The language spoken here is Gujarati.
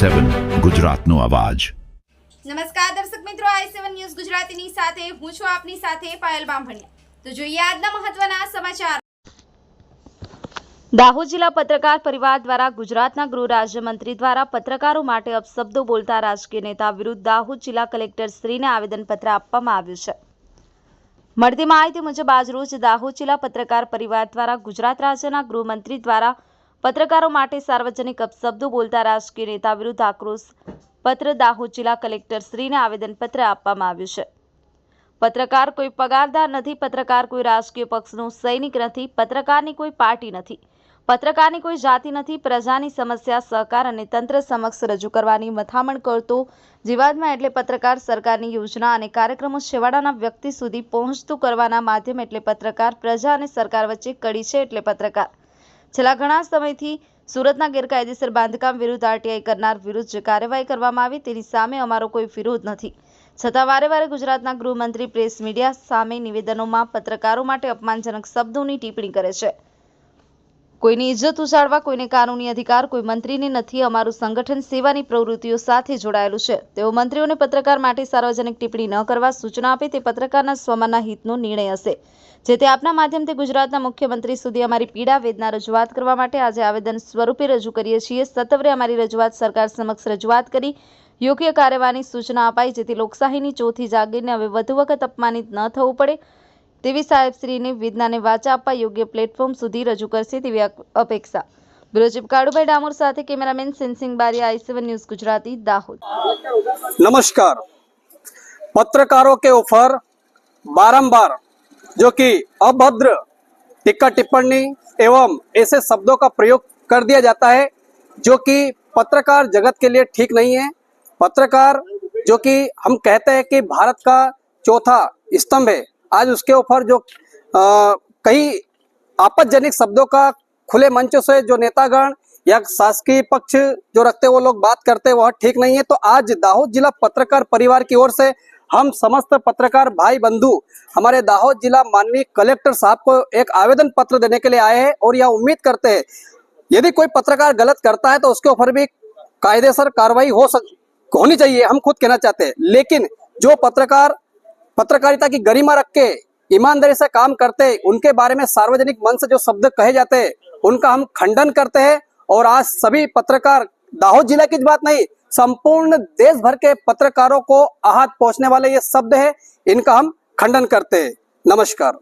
સેવન ગુજરાતનો અવાજ. નમસ્કાર દર્શક મિત્રો આઈ સેવન ન્યૂઝ ગુજરાતીની સાથે હું છું આપની સાથે પાયલ બામભણિયા. તો જોઈએ આજના મહત્વના સમાચાર. દાહોદ જિલ્લા પત્રકાર પરિવાર દ્વારા ગુજરાતના ગૃહ રાજ્યમંત્રી દ્વારા પત્રકારો માટે અપશબ્દો બોલતા રાજકીય નેતા વિરુદ્ધ દાહોદ જિલ્લા કલેક્ટર શ્રીને આવેદનપત્ર આપવામાં આવ્યું છે. મળતી માહિતી મુજબ આજરોજ દાહોદ જિલ્લા પત્રકાર પરિવાર દ્વારા ગુજરાત રાજ્યના ગૃહમંત્રી દ્વારા પત્રકારો માટે સાર્વજનિક અપશબ્દો બોલતા રાજકીય નેતા વિરુદ્ધ આક્રોશ પત્ર દાહોદ જિલ્લા કલેક્ટર શ્રીને આવેદનપત્ર આપવામાં આવ્યું છે. પત્રકાર કોઈ પગારદાર નથી, પત્રકાર કોઈ રાજકીય પક્ષનો સૈનિક નથી, પત્રકારની કોઈ પાર્ટી નથી, પત્રકારની કોઈ જાતિ નથી, પ્રજાની સમસ્યા, સહકાર અને તંત્ર સમક્ષ રજૂ કરવાની મથામણ કરતો જીવાદમાં એટલે પત્રકાર સરકારની યોજના અને કાર્યક્રમો છેવાડાના વ્યક્તિ સુધી પહોંચતું કરવાના માધ્યમ એટલે પત્રકાર, પ્રજા અને સરકાર વચ્ચે કડી છે એટલે પત્રકાર. છેલ્લા ઘણા સમયથી સુરતના ગેરકાયદેસર બાંધકામ વિરુદ્ધ આરટીઆઈ કરનાર વિરુદ્ધ જે કાર્યવાહી કરવામાં આવી તેની સામે અમારો કોઈ વિરોધ નથી. છતાં વારે વારે ગુજરાતના ગૃહમંત્રી પ્રેસ મીડિયા સામે નિવેદનોમાં પત્રકારો માટે અપમાનજનક શબ્દોની ટિપ્પણી કરે છે. કોઈની ઇજ્જત ઉજાડવા કોઈને કાનૂની અધિકાર, કોઈ મંત્રીને નથી, અમારું સંગઠન સેવાની પ્રવૃત્તિઓ સાથે જોડાયેલું છે. તેઓ મંત્રીઓને પત્રકાર માટે સાર્વજનિક ટિપ્પણી ન કરવા સૂચના આપે, તે પત્રકારના સ્વમાના હિતનો નિર્ણય હશે. જે તે આપના માધ્યમથી ગુજરાતના મુખ્યમંત્રી સુધી અમારી પીડા, વેદના રજૂઆત કરવા માટે આજે આવેદન સ્વરૂપે રજૂ કરીએ છીએ. સત્વરે અમારી રજૂઆત સરકાર સમક્ષ રજૂઆત કરી. યોગ્ય કાર્યવાહીની સૂચના અપાઈ, જેથી લોકશાહીની ચોથી જાગીરને હવે વધુ વખત અપમાનિત ન થવું પડે. તેવી સાહેબશ્રીને વેદનાને વાચા આપવા યોગ્ય પ્લેટફોર્મ સુધી રજૂ કરશે તેવી અક- અપેક્ષા બ્યુરો ચીફ કાળુભાઈ ડામોર સાથે કેમેરામેન સેન્સિંગ બારી I seven news Gujarati Dahod नमस्कार पत्रकारों के ऊपर बारंबार जो कि अभद्र टिक्का टिप्पणी एवं ऐसे शब्दों का प्रयोग कर दिया जाता है जो कि पत्रकार जगत के लिए ठीक नहीं है पत्रकार जो कि हम कहते हैं कि भारत का चौथा स्तंभ है आज उसके ऊपर जो कई आपत्तजनक शब्दों का खुले मंचों से जो नेतागण या शासकीय पक्ष जो रखते वो लोग बात करते वह ठीक नहीं है। तो आज दाहोद जिला पत्रकार परिवार की ओर से हम समस्त पत्रकार भाई बंधु, हमारे दाहोद जिला माननीय कलेक्टर साहब को एक आवेदन पत्र देने के लिए आए हैं और यह उम्मीद करते हैं, यदि कोई पत्रकार गलत करता है तो उसके ऊपर भी कायदेसर कार्रवाई हो सक, होनी चाहिए, हम खुद कहना चाहते हैं। लेकिन जो पत्रकार पत्रकारिता की गरिमा रख के, ईमानदारी से काम करते, उनके बारे में सार्वजनिक मन से जो शब्द कहे जाते हैं उनका हम खंडन करते हैं। और आज सभी पत्रकार, दाहोद जिला की बात नहीं, संपूर्ण देश भर के पत्रकारों को आहत पहुँचने वाले ये शब्द है, इनका हम खंडन करते हैं। नमस्कार।